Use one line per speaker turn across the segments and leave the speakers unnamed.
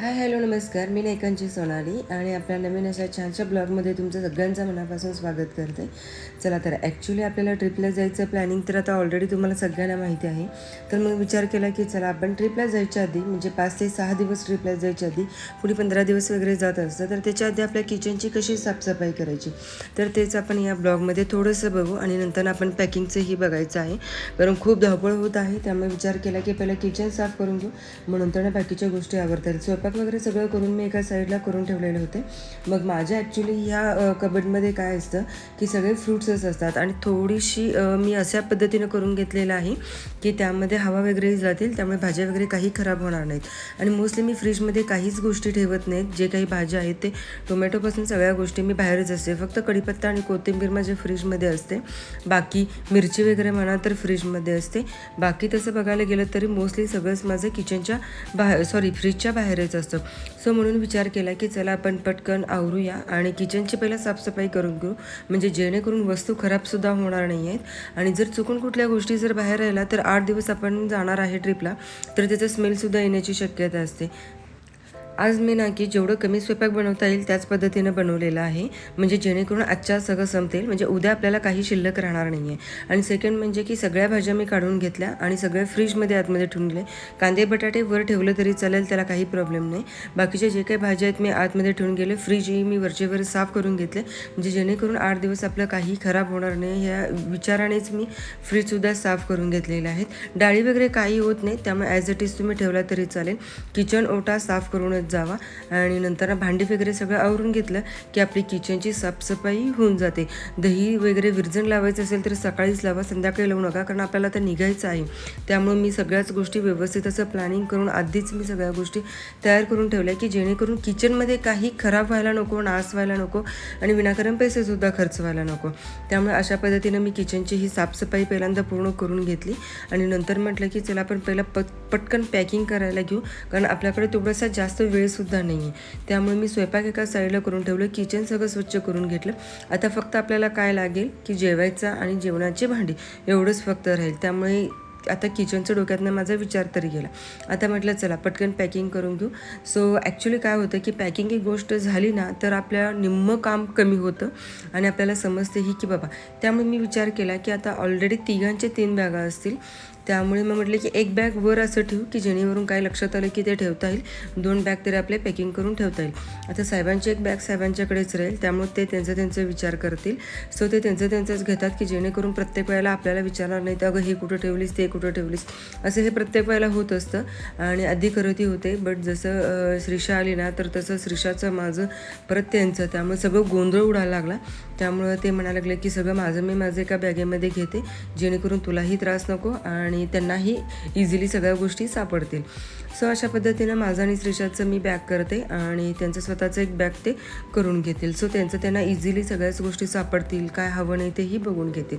Hi hello नमस्कार. मी नायकांची सोनाली आणि आपल्या नवीन अशा छानशा ब्लॉगमध्ये तुमचं सगळ्यांचं मनापासून स्वागत करते. चला तर ॲक्च्युली आपल्याला ट्रिपला जायचं प्लॅनिंग तर आता ऑलरेडी तुम्हाला सगळ्यांना माहिती आहे. तर मग विचार केला की चला आपण ट्रिपला जायच्या आधी म्हणजे पाच ते सहा दिवस ट्रिपला जायच्या आधी पुढे पंधरा दिवस वगैरे जात असतं तर त्याच्या आधी आपल्या किचनची कशी साफसफाई करायची? तर तेच आपण या ब्लॉगमध्ये थोडंसं बघू आणि नंतर आपण पॅकिंगचंही बघायचं आहे. कारण खूप धावपळ होत आहे त्यामुळे विचार केला की पहिला किचन साफ करून घेऊ. मग नंतर ना बाकीच्या गोष्टी आवडतात स्वयंपाक वगैरे सगळं करून मी एका साईडला करून ठेवलेले होते. मग माझ्या ॲक्च्युली ह्या कबडमध्ये काय असतं की सगळे फ्रुट्सच असतात आणि थोडीशी मी अशा पद्धतीनं करून घेतलेलं आहे की त्यामध्ये हवा वगैरे जातील त्यामुळे भाज्या वगैरे काही खराब होणार नाहीत. आणि मोस्टली मी फ्रीजमध्ये काहीच गोष्टी ठेवत नाहीत. जे काही भाज्या आहेत ते टोमॅटोपासून सगळ्या गोष्टी मी बाहेरच असते. फक्त कढीपत्ता आणि कोथिंबीर माझ्या फ्रीजमध्ये असते. बाकी मिरची वगैरे म्हणा तर फ्रीजमध्ये असते. बाकी तसं बघायला गेलं तरी मोस्टली सगळंच माझं किचनच्या बाहेर सॉरी फ्रीजच्या बाहेरच असतं. सो म्हणून विचार केला की चला आपण पटकन आवरूया आणि किचनची पहिला साफसफाई करून घेऊ. म्हणजे जेणेकरून वस्तू खराबसुद्धा होणार नाही आहेत. आणि जर चुकून कुठल्या गोष्टी जर बाहेर राहिल्या तर आठ दिवस आपण जाणार आहे ट्रिपला तर त्याचा स्मेलसुद्धा येण्याची शक्यता असते. आज मी ना की जेवढं कमी स्वयंपाक बनवता येईल त्याच पद्धतीनं बनवलेलं आहे. म्हणजे जेणेकरून आजच्या सगळं संपतील. म्हणजे उद्या आपल्याला काही शिल्लक राहणार नाही आहे आणि सेकंड म्हणजे की सगळ्या भाज्या मी काढून घेतल्या आणि सगळ्या फ्रीजमध्ये आतमध्ये ठेवून दिले. कांदे बटाटे वर ठेवलं तरी चालेल त्याला काही प्रॉब्लेम नाही. बाकीचे जे काही भाज्या आहेत मी आतमध्ये ठेवून गेले. फ्रीजही मी वरचेवर साफ करून घेतले. म्हणजे जेणेकरून आठ दिवस आपलं काही खराब होणार नाही. ह्या विचारानेच मी फ्रीजसुद्धा साफ करून घेतलेले आहेत. डाळी वगैरे काही होत नाही. त्यामुळे ॲज इट इज तुम्ही ठेवला तरी चालेल. किचन ओटा साफ करूनच जावा. आणि नंतर भांडी वगैरे सगळं आवरून घेतलं की आपली किचनची साफसफाई होऊन जाते. दही वगैरे विरजण लावायचं असेल तर सकाळीच लावा संध्याकाळी लावू नका कारण आपल्याला तर निघायचं आहे. त्यामुळे मी सगळ्याच गोष्टी व्यवस्थित असं प्लॅनिंग करून आधीच मी सगळ्या गोष्टी तयार करून ठेवल्या की जेणेकरून किचनमध्ये काही खराब व्हायला नको नाश व्हायला नको आणि विनाकारण पैसेसुद्धा खर्च व्हायला नको. त्यामुळे अशा पद्धतीनं मी किचनची ही साफसफाई पहिल्यांदा पूर्ण करून घेतली. आणि नंतर म्हटलं की चला आपण पहिला पट पटकन पॅकिंग करायला घेऊ कारण आपल्याकडे तेवढासा जास्त वेळसुद्धा नाही आहे त्यामुळे मी स्वयंपाक एका साईडला करून ठेवलं किचन सगळं स्वच्छ करून घेतलं. आता फक्त आपल्याला काय लागेल की जेवायचं आणि जेवणाची भांडी एवढंच फक्त राहील. त्यामुळे आता किचनच्या डोक्यातनं माझा विचार तरी गेला. आता म्हटलं चला पटकन पॅकिंग करून घेऊ. सो ॲक्च्युली काय होतं की पॅकिंग ही गोष्ट झाली ना तर आपल्या निम्मं काम कमी होतं आणि आपल्याला समजतेही की बाबा त्यामुळे मी विचार केला की आता ऑलरेडी तिघांचे तीन बॅगा असतील. त्यामुळे मग म्हटलं की एक बॅग वर असं ठेवू की जेणेकरून काय लक्षात आलं की ते ठेवता येईल. दोन बॅग तरी आपले पॅकिंग करून ठेवता येईल. आता साहेबांची एक बॅग साहेबांच्याकडेच राहील त्यामुळे ते त्यांचं त्यांचं विचार करतील. सो ते त्यांचं त्यांचंच घेतात की जेणेकरून प्रत्येक वेळेला आपल्याला विचारणार नाही तर अगं हे कुठं ठेवलीस ते कुठं ठेवलीस? असं हे प्रत्येक वेळेला होत असतं आणि आधी करतही होते बट जसं श्रीषा आली ना तर तसं श्रीषाचं माझं परत त्यांचं त्यामुळे सगळं गोंधळ उडायला लागला. त्यामुळं ते म्हणायला लागले की सगळं माझं मी माझं एका बॅगेमध्ये घेते जेणेकरून तुलाही त्रास नको आणि त्यांनाही इझिली सगळ्या गोष्टी सापडतील. सो अशा पद्धतीनं माझं आणि श्रीषाचं मी बॅग करते आणि त्यांचं स्वतःचं एक बॅग ते करून घेतील. सो त्यांचं त्यांना इझिली सगळ्याच गोष्टी सापडतील काय हवं नाही तेही बघून घेतील.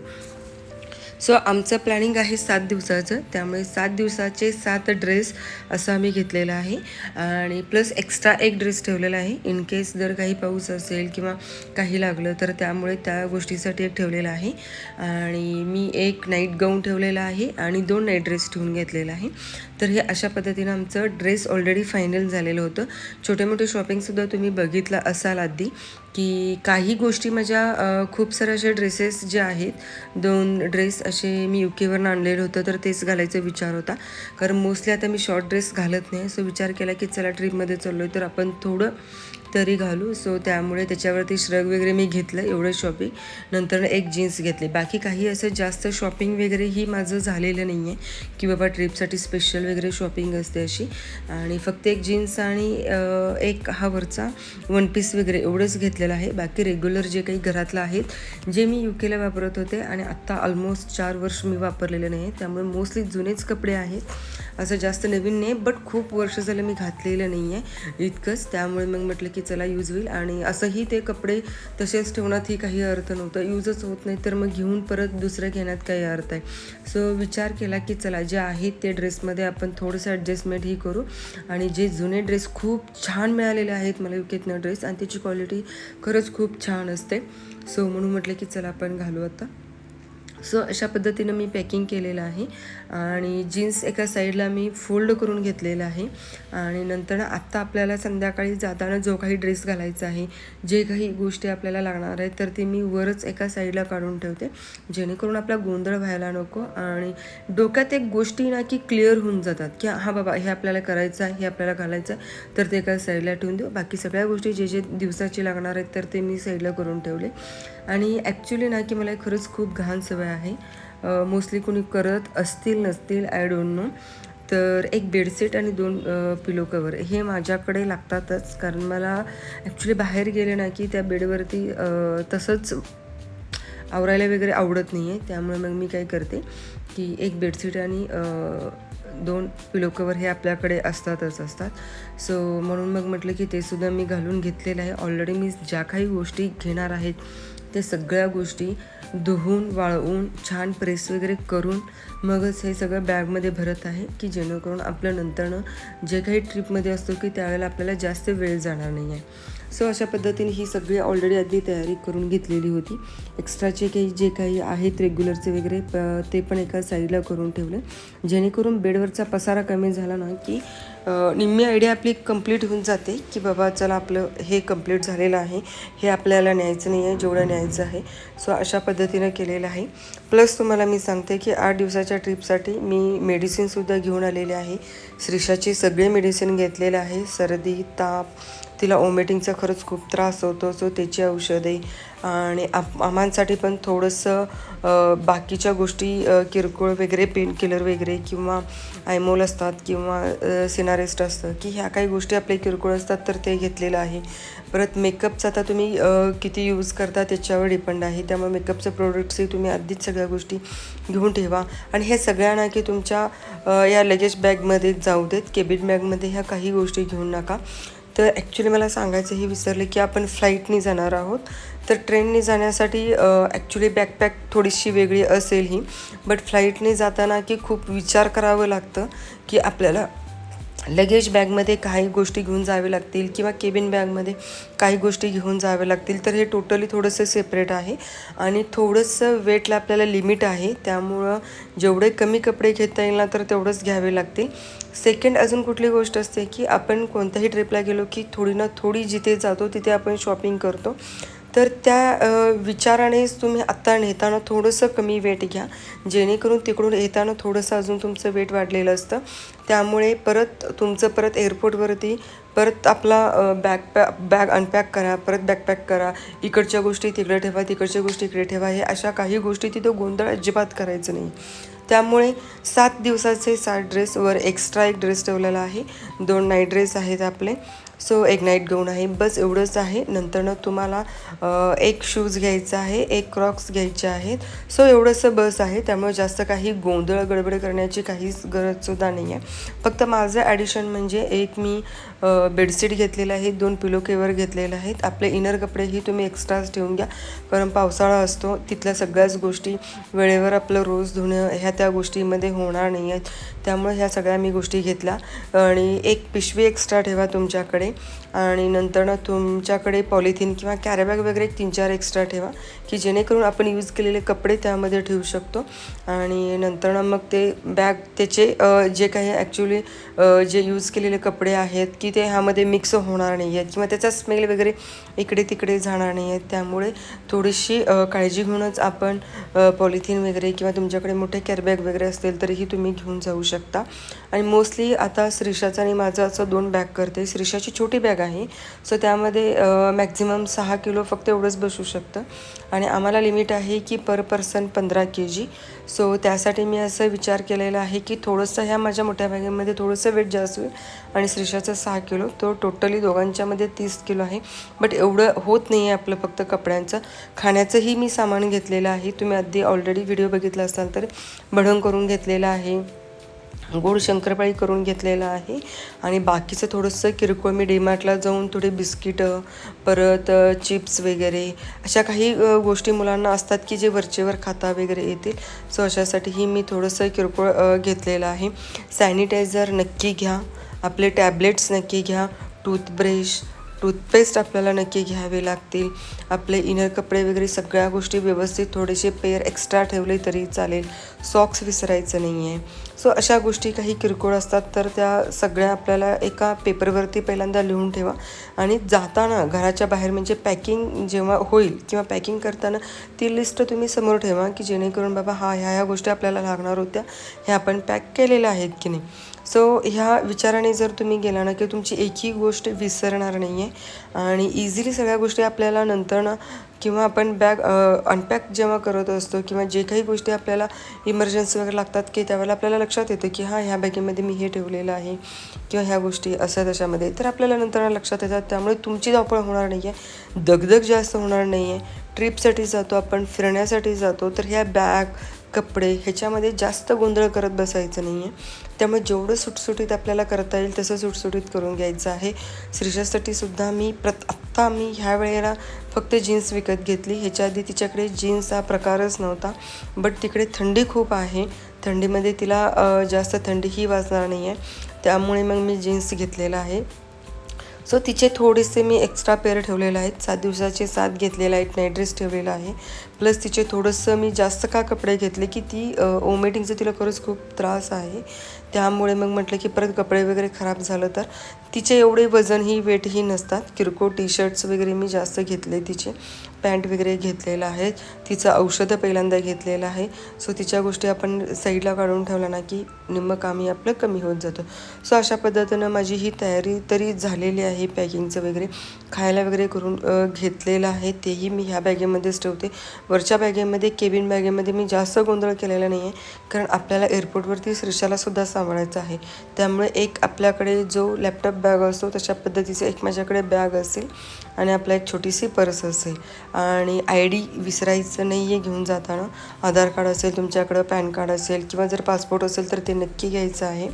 सो आमचं प्लॅनिंग आहे सात दिवसाचं. त्यामुळे सात दिवसाचे सात ड्रेस असं आम्ही घेतलेलं आहे. आणि प्लस एक्स्ट्रा एक ड्रेस ठेवलेला आहे. इन केस जर काही पाऊस असेल किंवा काही लागलं तर त्यामुळे त्या गोष्टीसाठी एक ठेवलेला आहे. आणि मी एक नाईट गाऊन ठेवलेला आहे आणि दोन नाईट ड्रेस ठेवून घेतलेला आहे. तर हे अशा पद्धतीनं आमचं ड्रेस ऑलरेडी फायनल झालेलं होतं. छोटे मोठे शॉपिंगसुद्धा तुम्ही बघितलं असाल आधी की काही गोष्टी माझ्या खूप सारे असे ड्रेसेस जे आहेत दोन ड्रेस असे मी यू केवरनं आणलेलं होतं तर तेच घालायचा विचार होता. कारण मोस्टली आता मी शॉर्ट ड्रेस घालत नाही. सो विचार केला की चला ट्रीपमध्ये चाललो आहे तर आपण थोडं तरी घालू. सो त्यामुळे त्याच्यावरती श्रग वगैरे मी घेतलं एवढं शॉपिंग नंतर एक जीन्स घेतली. बाकी काही असं जास्त शॉपिंग वगैरे ही माझं झालेलं नाही आहे की बाबा ट्रिपसाठी स्पेशल वगैरे शॉपिंग असते अशी. आणि फक्त एक जीन्स आणि एक हा वरचा वन पीस वगैरे एवढंच घेतलेलं आहे. बाकी रेग्युलर जे काही घरातलं आहेत जे मी यू केला वापरत होते आणि आत्ता ऑलमोस्ट चार वर्ष मी वापरलेले नाही आहे त्यामुळे मोस्टली जुनेच कपडे आहेत. असं जास्त नवीन नाही बट खूप वर्ष झालं मी घातलेलं नाही आहे इतकंच. त्यामुळे मग म्हटलं की चला यूज होईल. आणि असंही ते कपडे तसेच ठेवण्यातही काही अर्थ नव्हता. यूजच होत नाही तर मग घेऊन परत दुसरं घेण्यात काही अर्थ आहे. सो विचार केला की चला जे आहेत ते ड्रेसमध्ये आपण थोडंसं ॲडजस्टमेंट ही करू. आणि जे जुने ड्रेस खूप छान मिळालेले आहेत मला युकेतनं ड्रेस आणि त्याची क्वालिटी खरंच खूप छान असते. सो म्हणून म्हटलं की चला आपण घालू आता. सो अशा पद्धतीनं मी पॅकिंग केलेलं आहे. आणि जीन्स एका साईडला मी फोल्ड करून घेतलेलं आहे. आणि नंतर आत्ता आपल्याला संध्याकाळी जाताना जो काही ड्रेस घालायचा आहे जे काही गोष्टी आपल्याला लागणार आहेत तर ते मी वरच एका साईडला काढून ठेवते. जेणेकरून आपला गोंधळ व्हायला नको आणि डोक्यात एक गोष्टी ना की क्लिअर होऊन जातात की हा बाबा हे आपल्याला करायचं आहे हे आपल्याला घालायचं आहे तर ते एका साईडला ठेवून देऊ. बाकी सगळ्या गोष्टी जे जे दिवसाचे लागणार आहेत तर ते मी साईडला करून ठेवले. आणि ॲक्च्युली ना की मला खरंच खूप घाण सवय आहे. मोस्टली कोणी करत असतील नसतील आय डोंट नो तर एक बेडशीट आणि दोन पिलो कवर हे माझ्याकडे लागतातच. कारण मला ॲक्च्युली बाहेर गेले ना की त्या बेडवरती तसंच आवरायला वगैरे आवडत नाही आहे त्यामुळे मग मी काय करते की एक बेडशीट आणि दोन पिलो कवर हे आपल्याकडे असतातच असतात. सो म्हणून मग म्हटलं की ते सुद्धा मी घालून घेतलेलं आहे. ऑलरेडी मी ज्या काही गोष्टी घेणार आहेत त्या सगळ्या गोष्टी धुवून वाळवून छान प्रेस वगैरे करून मगच हे सगळं बॅगमध्ये भरत आहे की जेणेकरून आपल्या नंतरनं जे काही ट्रिपमध्ये असतो की त्यावेळेला आपल्याला जास्त वेळ जाणार नाही आहे. सो अशा पद्धतीने ही सगळी ऑलरेडी आधी तयारी करून घेतलेली होती. एक्स्ट्राचे काही जे काही आहेत रेग्युलरचे वगैरे प- ते पण एका साईडला करून ठेवले. जेणेकरून बेडवरचा पसारा कमी झाला ना की निम्मी आयडिया आपली कंप्लीट होऊन जाते की बाबा चला आपलं हे कंप्लीट झालेलं आहे. हे आपल्याला न्यायचं नाही आहे जेवढं न्यायचं आहे. सो अशा पद्धतीनं केलेलं आहे. प्लस तुम्हाला मी सांगते की आठ दिवसाच्या ट्रिपसाठी मी मेडिसिनसुद्धा घेऊन आलेले आहे. श्रीषाचे सगळे मेडिसिन घेतलेले आहे. सर्दी ताप तिला ओमेटिंगचा खरंच खूप त्रास होतो सो त्याची औषधे आणि आप आम्हांसाठी पण थोडंसं बाकीच्या गोष्टी किरकोळ वगैरे पेन किलर वगैरे किंवा आयमोल असतात किंवा सिनारेस्ट असतं की ह्या काही गोष्टी आपले किरकोळ असतात तर ते घेतलेलं आहे. परत मेकअपचा आता तुम्ही किती यूज करता त्याच्यावर डिपेंड आहे. त्यामुळे मेकअपचं प्रोडक्ट्सही तुम्ही आधीच सगळ्या गोष्टी घेऊन ठेवा. आणि हे सगळ्यांना की तुमच्या या लगेज बॅगमध्ये जाऊ देत केबिन बॅगमध्ये ह्या काही गोष्टी घेऊन नका. तर ॲक्च्युली मला सांगायचं हे विसरले की आपण फ्लाईटने जाणार आहोत. तर ट्रेनने जाण्यासाठी ॲक्च्युली बॅकपॅक थोडीशी वेगळी असेल ही. बट फ्लाईटने जाताना की खूप विचार करावं लागतं की आपल्याला लगेज बॅगमध्ये काही गोष्टी घेऊन जावे लागतील किंवा केबिन बॅगमध्ये काही गोष्टी घेऊन जाव्या लागतील. तर हे टोटली थोडंसं सेपरेट आहे. आणि थोडंसं वेटला आपल्याला लिमिट आहे. त्यामुळं जेवढे कमी कपडे घेता येईल ना तर तेवढंच घ्यावे लागतील. सेकंड अजून कुठली गोष्ट असते की आपण कोणत्याही ट्रिपला गेलो की थोडी ना थोडी जिथे जातो तिथे आपण शॉपिंग करतो. तर त्या विचारानेच तुम्ही आत्ता नेताना थोडंसं कमी वेट घ्या. जेणेकरून तिकडून येताना थोडंसं अजून तुमचं वेट वाढलेलं असतं. त्यामुळे परत तुमचं परत एअरपोर्टवरती परत आपला बॅग पॅ बॅग अनपॅक करा परत बॅकपॅक करा. इकडच्या गोष्टी तिकडे ठेवा तिकडच्या गोष्टी इकडे ठेवा. हे अशा काही गोष्टी तिथं गोंधळ अजिबात करायचं नाही. त्यामुळे सात दिवसाचे सात ड्रेस वर एक्स्ट्रा एक ड्रेस ठेवलेला आहे. दोन नाईट ड्रेस आहेत आपले. सो एक नाईट गाऊन आहे. बस एवढंच आहे. नंतरनं तुम्हाला एक शूज घ्यायचा आहे. एक क्रॉक्स घ्यायचे आहेत. सो एवढंसं बस आहे. त्यामुळे जास्त काही गोंधळ गडबड करण्याची काहीच गरजसुद्धा नाही आहे फक्त माझं ॲडिशन म्हणजे एक मी बेडशीट घेतलेलं आहे. दोन पिलो केवर घेतलेलं आहेत. आपले इनर कपडेही तुम्ही एक्स्ट्राच ठेवून घ्या. कारण पावसाळा असतो. तिथल्या सगळ्याच गोष्टी वेळेवर आपलं रोज धुणं ह्या त्या गोष्टीमध्ये होणार नाही आहेत त्यामुळे ह्या सगळ्या मी गोष्टी घेतल्या. आणि एक पिशवी एक्स्ट्रा ठेवा तुमच्याकडे. आणि नंतर ना तुमच्याकडे पॉलिथिन किंवा कॅरेबॅग वगैरे तीन चार एक्स्ट्रा ठेवा की जेणेकरून आपण यूज केलेले कपडे त्यामध्ये ठेवू शकतो. आणि नंतर मग ते बॅग त्याचे जे काही ॲक्च्युली जे यूज केलेले कपडे आहेत की ते ह्यामध्ये मिक्स होणार नाही आहेत किंवा त्याचा स्मेल वगैरे इकडे तिकडे जाणार नाही आहेत त्यामुळे थोडीशी काळजी घेऊनच आपण पॉलिथिन वगैरे किंवा तुमच्याकडे मोठे कॅरबॅग वगैरे असतील तरीही तुम्ही घेऊन जाऊ शकता. आणि मोस्टली आता श्रीषाचं आणि माझं असं दोन बॅग करते. श्रीषाची छोटी बॅग आहे. सो त्यामध्ये मॅक्झिमम सहा किलो फक्त एवढंच बसू शकतं. आणि आम्हाला लिमिट आहे की पर पर्सन पंधरा के जी सो त्यासाठी मी असं विचार केलेला आहे की थोडंसं ह्या माझ्या मोठ्या बॅगेमध्ये थोडंसं वेट जास्त होईल आणि श्रीषाचं सहा किलो. तो टोटली दोघांच्यामध्ये तीस किलो आहे. बट एवढं होत नाही आहे आपलं फक्त कपड्यांचं. खाण्याचंही मी सामान घेतलेलं आहे. तुम्ही अगदी ऑलरेडी व्हिडिओ बघितला असाल तर. भडंग करून घेतलेला आहे. गोड शंकरपाळी करून घेतलेलं आहे. आणि बाकीचं थोडंसं किरकोळ मी डीमार्टला जाऊन थोडे बिस्किटं परत चिप्स वगैरे अशा काही गोष्टी मुलांना असतात की जे वरचेवर खाता वगैरे येतील. सो अशासाठीही मी थोडंसं किरकोळ घेतलेलं आहे. सॅनिटायझर नक्की घ्या. आपले टॅबलेट्स नक्की घ्या. टूथब्रश टूथपेस्ट आपल्याला नक्की घ्यावे लागतील. आपले इनर कपडे वगैरे सगळ्या गोष्टी व्यवस्थित थोडेसे पेअर एक्स्ट्रा ठेवले तरी चालेल. सॉक्स विसरायचं नाही आहे सो अशा गोष्टी काही किरकोळ असतात तर त्या सगळ्या आपल्याला एका पेपरवरती पहिल्यांदा लिहून ठेवा. आणि जाताना घराच्या बाहेर म्हणजे पॅकिंग जेव्हा होईल किंवा पॅकिंग करताना ती लिस्ट तुम्ही समोर ठेवा की जेणेकरून बाबा हा ह्या ह्या गोष्टी आपल्याला लागणार होत्या. ह्या आपण पॅक केलेल्या आहेत की नाही. सो ह्या विचाराने जर तुम्ही गेला ना की तुमची एकही गोष्ट विसरणार नाही आहे आणि इझिली सगळ्या गोष्टी आपल्याला नंतर ना किंवा आपण बॅग अनपॅक जेव्हा करत असतो किंवा जे काही गोष्टी आपल्याला इमर्जन्सी वगैरे लागतात की त्यावेळेला आपल्याला लक्षात येतं की हां ह्या बॅगेमध्ये मी हे ठेवलेलं आहे किंवा ह्या गोष्टी असं तशामध्ये तर आपल्याला नंतर लक्षात येतात. त्यामुळे तुमची धावपळ होणार नाही आहे दगदग जास्त होणार नाही आहे ट्रिपसाठी जातो आपण फिरण्यासाठी जातो तर ह्या बॅग कपडे ह्याच्यामध्ये जास्त गोंधळ करत बसायचं नाही आहे त्यामुळे जेवढं सुटसुटीत आपल्याला करता येईल तसं सुटसुटीत करून घ्यायचं आहे. श्रीषासाठी सुद्धा मी प्रत आत्ता मी ह्या वेळेला फक्त जीन्स विकत घेतली. ह्याच्या आधी तिच्याकडे जीन्स हा प्रकारच नव्हता. बट तिकडे थंडी खूप आहे. थंडीमध्ये तिला जास्त थंडीही वाजणार नाही आहे त्यामुळे मग मी जीन्स घेतलेला आहे. सो तिचे थोडेसे मी एक्स्ट्रा पेअर ठेवलेले आहेत. सात दिवसाचे सात घेतलेले आहेत. नाईट ड्रेस ठेवलेला आहे. प्लस तिचे थोडंसं मी जास्त का कपडे घेतले की ती ओमेटिंगचं तिला खरंच खूप त्रास आहे. त्यामुळे मग म्हटलं की परत कपडे वगैरे खराब झालं तर तिचे एवढे वजनही वेटही नसतात. किरकोळ टी शर्ट्स वगैरे मी जास्त घेतले तिचे. पॅन्ट वगैरे घेतलेलं आहे. तिचं औषधं पहिल्यांदा घेतलेलं आहे. सो तिच्या गोष्टी आपण साईडला काढून ठेवला ना की निम्मं कामही आपलं कमी होत जातं. सो अशा पद्धतीनं माझी ही तयारी तरी झालेली आहे पॅकिंगचं वगैरे. खायला वगैरे करून घेतलेलं आहे. तेही मी ह्या बॅगेमध्येच ठेवते. वरच्या बॅगेमध्ये केबिन बॅगेमध्ये मी जास्त गोंधळ केलेला नाही आहे कारण आपल्याला एअरपोर्टवरती श्रीशालासुद्धा सांभाळायचं आहे. त्यामुळे एक आपल्याकडे जो लॅपटॉप बॅग असतो तशा पद्धतीचं एक माझ्याकडे बॅग असेल आणि आपला एक छोटीशी पर्स असेल. आणि आय डी विसरायचं नाही आहे घेऊन जाताना. आधार कार्ड असेल तुमच्याकडं पॅन कार्ड असेल किंवा जर पासपोर्ट असेल तर ते नक्की घ्यायचं आहे.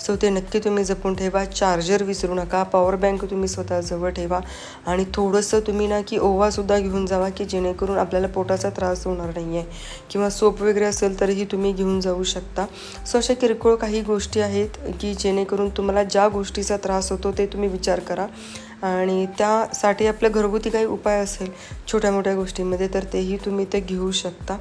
सो ते नक्की तुम्ही जपून ठेवा. चार्जर विसरू नका. पॉवर बँक तुम्ही स्वतःजवळ ठेवा. आणि थोडंसं तुम्ही ना की ओवासुद्धा घेऊन जावा की जेणेकरून आपल्याला पोटाचा त्रास होणार नाही आहे किंवा सोप वगैरे असेल तरीही तुम्ही घेऊन जाऊ शकता. सो अशा किरकोळ काही गोष्टी आहेत की जेणेकरून तुम्हाला ज्या गोष्टीचा त्रास होतो ते तुम्ही विचार करा. आणि त्यासाठी आपलं घरगुती काही उपाय असेल छोट्या मोठ्या गोष्टींमध्ये तर तेही तुम्ही ते घेऊ शकता.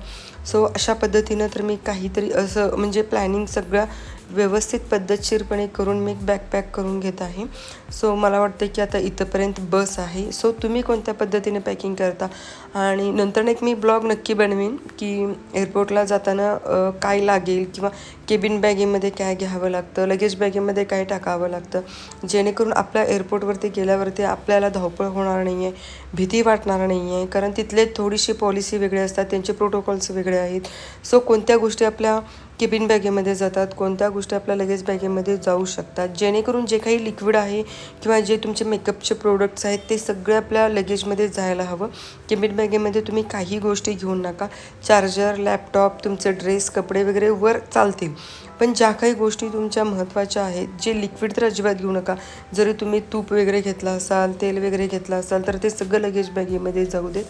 सो अशा पद्धतीनं तर मी काहीतरी असं म्हणजे प्लॅनिंग सगळं व्यवस्थित पद्धतशीरपणे करून मी एक बॅकपॅक करून घेत आहे. सो मला वाटतं की आता इथंपर्यंत बस आहे. सो तुम्ही कोणत्या पद्धतीने पॅकिंग करता? आणि नंतर एक मी ब्लॉग नक्की बनवीन की एअरपोर्टला जाताना काय लागेल किंवा केबिन बॅगेमध्ये काय घ्यावं लागतं लगेज बॅगेमध्ये काय टाकावं लागतं? जेणेकरून आपल्या एअरपोर्टवरती गेल्यावरती आपल्याला धावपळ होणार नाही आहे भीती वाटणार नाही आहे कारण तिथले थोडीशी पॉलिसी वेगळे असतात त्यांचे प्रोटोकॉल्स वेगळे आहेत. सो कोणत्या गोष्टी आपल्या केबिन बॅगेमध्ये जातात कोणत्या गोष्टी आपल्या लगेज बॅगेमध्ये जाऊ शकतात? जेणेकरून जे काही लिक्विड आहे किंवा जे तुमचे मेकअपचे प्रोडक्ट्स आहेत ते सगळे आपल्या लगेजमध्ये जायला हवं. केबिन बॅगेमध्ये तुम्ही काही गोष्टी घेऊन नका. चार्जर लॅपटॉप तुमचे ड्रेस कपडे वगैरे वर चालतील. पण ज्या काही गोष्टी तुमच्या महत्त्वाच्या आहेत जे लिक्विड तर अजिबात घेऊ नका. जरी तुम्ही तूप वगैरे घेतला असाल तेल वगैरे घेतलं असाल तर ते सगळं लगेज बॅगेमध्ये जाऊ देत.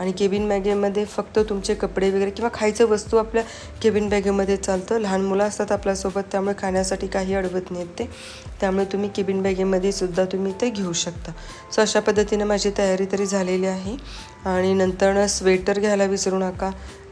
आणि केबिन बॅगेमध्ये फक्त तुमचे कपडे वगैरे किंवा खायचं वस्तू आपल्या केबिन बॅगेमध्ये चालतं. लहान मुलं असतात आपल्यासोबत त्यामुळे खाण्यासाठी काही अडवत नाहीत ते. त्यामुळे तुम्ही केबिन बॅगेमध्ये सुद्धा तुम्ही ते घेऊ शकता. सो अशा पद्धतीनं माझी तयारी तरी झालेली आहे. आणि नंतर स्वेटर घ्यायला विसरू नका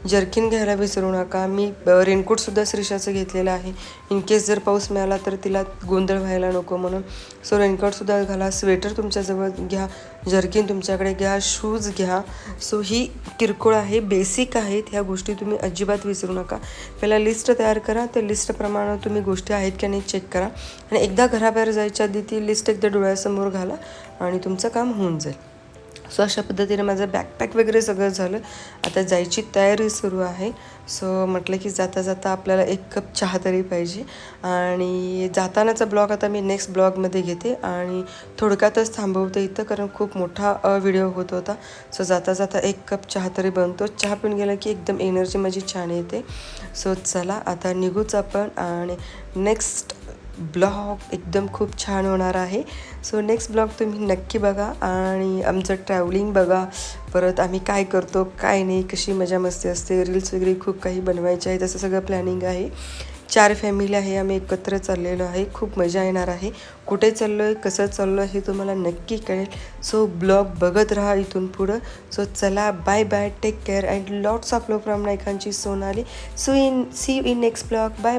जर्किन घ्यायला विसरू नका. मी रेनकोटसुद्धा श्रीषाचं घेतलेलं आहे. इन केस जर पाऊस मिळाला तर तिला गोंधळ व्हायला नको म्हणून. सो रेनकोटसुद्धा घाला. स्वेटर तुमच्याजवळ घ्या. जर्किन तुमच्याकडे घ्या. शूज घ्या. सो ही किरकोळ आहे बेसिक आहेत. ह्या गोष्टी तुम्ही अजिबात विसरू नका. पहिला लिस्ट तयार करा. त्या लिस्टप्रमाणे तुम्ही गोष्टी आहेत की नाही चेक करा. आणि एकदा घराबाहेर जायच्या आधी ती लिस्ट एकदा डोळ्यासमोर घाला आणि तुमचं काम होऊन जाईल. सो अशा पद्धतीने माझं बॅकपॅक वगैरे सगळं झालं. आता जायची तयारी सुरू आहे. सो म्हटलं की जाता जाता आपल्याला एक कप चहा तरी पाहिजे. आणि जातानाचा ब्लॉग आता मी नेक्स्ट ब्लॉगमध्ये घेते. आणि थोडक्यातच थांबवते इथं कारण खूप मोठा व्हिडिओ होत होता. सो जाता जाता एक कप चहा तरी बनतो. चहा पिऊन गेला की एकदम एनर्जी माझी छान येते. सो चला आता निघूच आपण. आणि नेक्स्ट ब्लॉग एकदम खूप छान होणार आहे. सो नेक्स्ट ब्लॉग तुम्ही नक्की बघा आणि आमचं ट्रॅव्हलिंग बघा. परत आम्ही काय करतो काय नाही कशी मजा मस्ती असते रील्स वगैरे खूप काही बनवायचे आहे तसं सगळं प्लॅनिंग आहे. चार फॅमिली आहे आम्ही एकत्र चाललेलो आहे. खूप मजा येणार आहे. कुठे चाललो आहे कसं चाललो आहे हे तुम्हाला नक्की कळेल. सो ब्लॉग बघत राहा इथून पुढं. सो चला bye bye take care and lots of love from नायकांची Sonali so in see you in next blog bye